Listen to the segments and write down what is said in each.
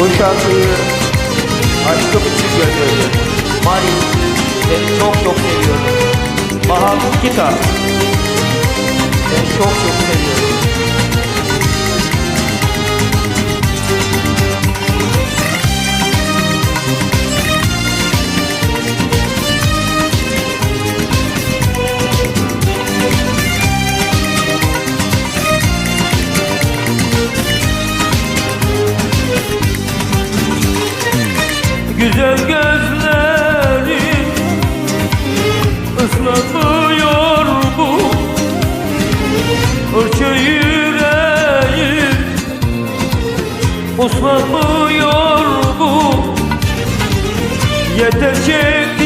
Bu şarkıyı aşkım için gönderdim. Mari seni çok çok seviyorum. Mahal Kita seni çok çok seviyorum. Güzel gözlerin ıslanmıyor bu Hırçın yüreğin uslanmıyor bu. Yeter çektiğim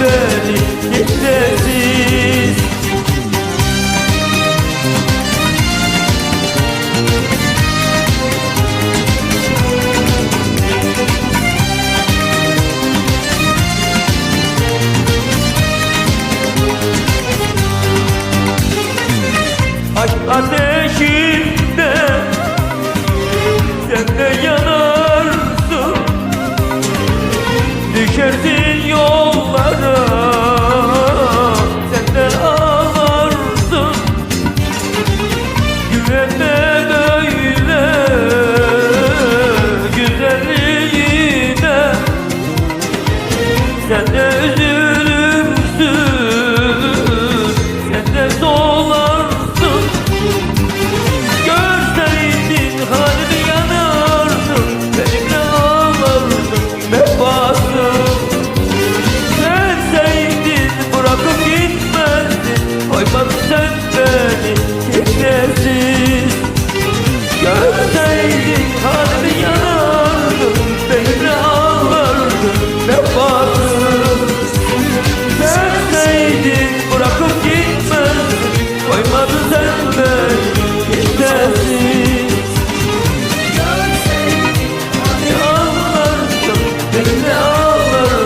beni kimsesiz Aşk ateşinde Sen de üzülürsün sen de dolarsın Görseydin halini yanardın Benimle ağlardın vefasız. Sevseydin bırakıp gitmezdin Koymadın sen beni kimsesiz Görseydin the